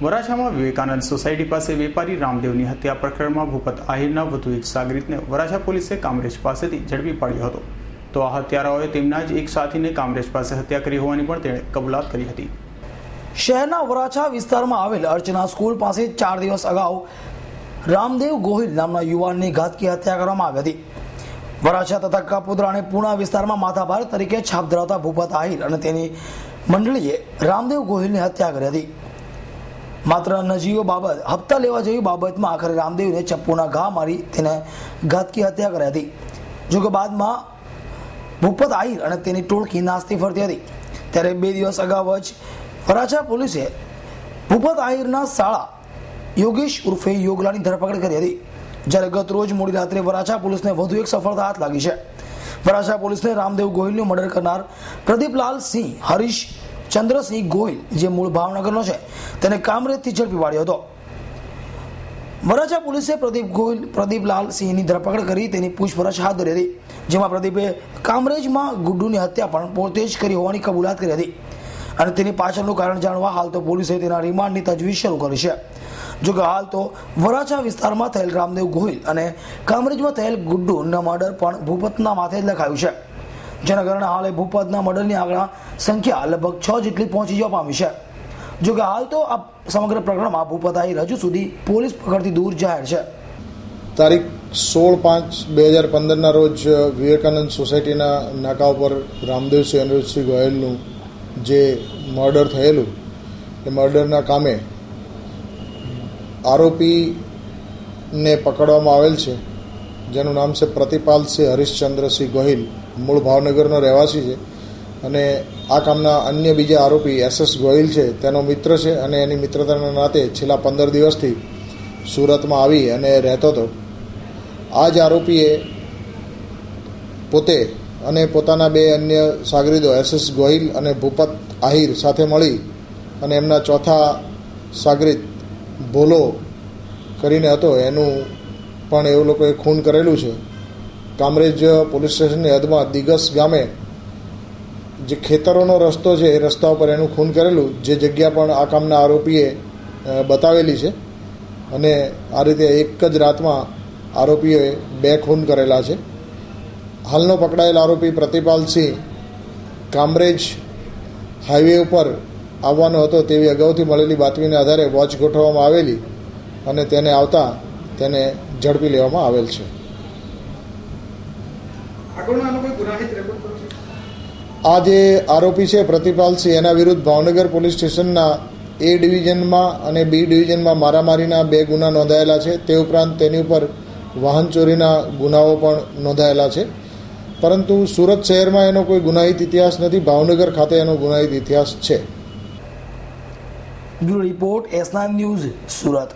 વરાછામાં Vivekananda society પાસે વેપારી રામદેવની હત્યા પ્રકરણમાં ભૂપત આહિરના વધુ એક સાગરીતને વરાછા પોલીસે કામરેજ પાસેથી ઝડપી પાડ્યો હતો. તો આ હત્યારાઓએ તેમના જ એક સાથીને કામરેજ પાસે હત્યા કરી હોવાની પણ તેણે કબૂલાત કરી હતી. શહેરના વરાછા વિસ્તારમાં આવેલ અર્ચના સ્કૂલ પાસે ચાર દિવસ અગાઉ રામદેવ ગોહિલ નામના યુવાનની ઘાતકી હત્યા કરવામાં આવી હતી. વરાછા તથા કાપોદ્રા અને પૂણા વિસ્તારમાં માથાભાર તરીકે છાપ ધરાવતા ભૂપત આહિર અને તેની મંડળીએ રામદેવ ગોહિલની હત્યા કરી હતી. માત્ર નજીવો બાબત, હપ્તા લેવા જેવી બાબતમાં આખરે રામદેવને ચપ્પુના ઘા મારી તેને ઘાતકી હત્યા કરી હતી. જોકે બાદમાં ભૂપત આહિર અને તેની ટોળકી નાસ્તી ફરતી હતી. ત્યારે બે દિવસ અગાઉ જ વરાછા પોલીસે ભૂપત આહિરના શાળા યોગેશ ઉર્ફે યોગલાની ધરપકડ કરી હતી, જ્યારે ગત રોજ મોડી રાત્રે વરાછા પોલીસને વધુ એક સફળતા હાથ લાગી છે. વરાછા પોલીસને રામદેવ ગોહિલનું મર્ડર કરનાર પ્રદીપલાલ સિંહ, હરીશ ચંદ્રસિંહ ગોહિલ જે મૂળ ભાવનગરનો છે, તેને કામરેજથી ઝડપી પાડ્યો હતો. વરાછા પોલીસે પ્રદીપ ગોહિલ પ્રદીપલાલ સિંહની ધરપકડ કરી, તેની પૂછપરછ હાથ ધરી હતી, જેમાં પ્રદીપે કામરેજમાં ગુડ્ડુની હત્યા પણ પોતે જ કરી હોવાની કબૂલાત કરી હતી. અને તેની પાછળનું કારણ જાણવા હાલ તો પોલીસે તેના રિમાન્ડની તજવીજ શરૂ કરી છે. જોકે હાલ તો વરાછા વિસ્તારમાં થયેલ રામદેવ ગોહિલ અને કામરેજમાં થયેલ ગુડ્ડુના મર્ડર પણ ભૂપતના માથે જ લખાયું છે. જેના કારણે હાલે ભૂપતના મર્ડરની આંકડા સંખ્યા લગભગ છ જેટલી પહોંચી જવા પામી છે. જોકે હાલ તો આ સમગ્ર પ્રકરણમાં ભૂપત આહિર રજૂ સુધી પોલીસ પકડથી દૂર જાહેર છે. તારીખ સોળ પાંચ બે હજાર પંદરના રોજ વિવેકાનંદ સોસાયટીના નાકા ઉપર રામદેવસિંહ અનિરુદ્ધસિંહ ગોયલનું જે મર્ડર થયેલું, એ મર્ડરના કામે આરોપીને પકડવામાં આવેલ છે. જેનું નામ છે પ્રતિપાલસિંહ હરીશચંદ્રસિંહ ગોહિલ. મૂળ ભાવનગરનો રહેવાસી છે. અને આ કામના અન્ય બીજા આરોપી એસ એસ ગોહિલ છે. તેનો મિત્ર છે અને એની મિત્રતાના નાતે છેલ્લા પંદર દિવસથી સુરતમાં આવી અને રહેતો હતો. આ જ આરોપીએ પોતે અને પોતાના બે અન્ય સાગરીદો એસ એસ ગોહિલ અને ભૂપત આહિર સાથે મળી અને એમના ચોથા સાગરીત ભોલો કરીને હતો. એનું પણ એવું લોકોએ ખૂન કરેલું છે. કામરેજ પોલીસ સ્ટેશનની હદમાં દિગસ ગામે જે ખેતરોનો રસ્તો છે, એ રસ્તા ઉપર એનું ખૂન કરેલું, જે જગ્યા પણ આ કામના આરોપીએ બતાવેલી છે. અને આ રીતે એક જ રાતમાં આરોપીઓએ બે ખૂન કરેલા છે. હાલનો પકડાયેલ આરોપી પ્રતિપાલસિંહ કામરેજ હાઈવે ઉપર આવવાનો હતો તેવી અગાઉથી મળેલી બાતમીના આધારે વોચ ગોઠવવામાં આવેલી અને તેને આવતા તેને ઝડપી લેવામાં આવેલ છે. આ જે આરોપી છે પ્રતિપાલસિંહ એના વિરુદ્ધ ભાવનગર પોલીસ સ્ટેશનના એ ડિવિઝનમાં અને બી ડિવિઝનમાં મારામારીના બે ગુના નોંધાયેલા છે. તે ઉપરાંત તેની ઉપર વાહન ચોરીના ગુનાઓ પણ નોંધાયેલા છે. પરંતુ સુરત શહેરમાં એનો કોઈ ગુનાહિત ઇતિહાસ નથી. ભાવનગર ખાતે એનો ગુનાહિત ઇતિહાસ છે. Bureau report S nine news Surat.